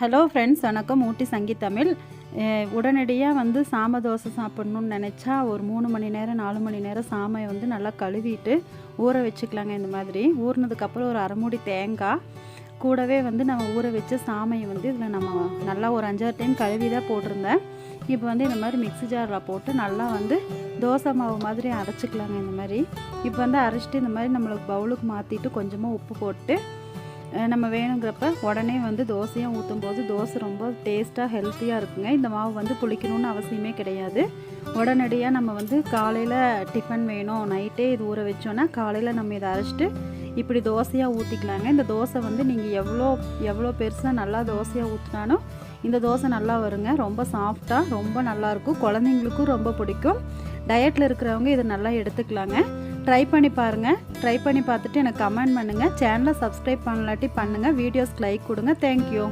Hello friends வணக்கம். ஊட்டி சங்கி தமிழ். உடனடியாக வந்து சாம தோசை சாப்பிட்ணுன்னு நினச்சா ஒரு மூணு மணி நேரம் நாலு மணி நேரம் சாமையை வந்து நல்லா கழுவிட்டு ஊற வச்சுக்கலாங்க இந்த மாதிரி. ஊறினதுக்கப்புறம் ஒரு அரைமுடி தேங்காய். கூடவே வந்து நம்ம ஊற வச்ச சாமையை வந்து இதில் நம்ம நல்லா ஒரு அஞ்சாறு டைம் கழுவி தான் போட்டிருந்தேன். இப்போ வந்து இந்த மாதிரி மிக்ஸி ஜாரில் போட்டு நல்லா வந்து தோசை மாவு மாதிரி அரைச்சிக்கலாங்க இந்த மாதிரி. இப்போ வந்து அரைச்சிட்டு இந்த மாதிரி நம்மளுக்கு பவுலுக்கு மாற்றிட்டு கொஞ்சமாக உப்பு போட்டு நம்ம வேணுங்கிறப்ப உடனே வந்து தோசையாக ஊற்றும் போது தோசை ரொம்ப டேஸ்ட்டாக ஹெல்த்தியாக இருக்குங்க. இந்த மாவு வந்து புளிக்கணும்னு அவசியமே கிடையாது. உடனடியாக நம்ம வந்து காலையில் டிஃபன் வேணும். நைட்டே இது ஊற வச்சோன்னா காலையில் நம்ம இதை அரைச்சிட்டு இப்படி தோசையாக ஊற்றிக்கலாங்க இந்த தோசை வந்து நீங்கள் எவ்வளோ எவ்வளோ பெருசாக நல்லா தோசையாக ஊற்றினாலும் இந்த தோசை நல்லா வருங்க. ரொம்ப சாஃப்டாக ரொம்ப நல்லாயிருக்கும் குழந்தைங்களுக்கும் ரொம்ப பிடிக்கும். டயட்டில் இருக்கிறவங்க இதை நல்லா எடுத்துக்கலாங்க. ட்ரை பண்ணி பாருங்கள் ட்ரை பண்ணி பார்த்துட்டு எனக்கு கமெண்ட் பண்ணுங்கள் சேனலை சப்ஸ்கிரைப் பண்ணலாட்டி பண்ணுங்கள் வீடியோஸ்க்கு லைக் கொடுங்க. தேங்க்யூ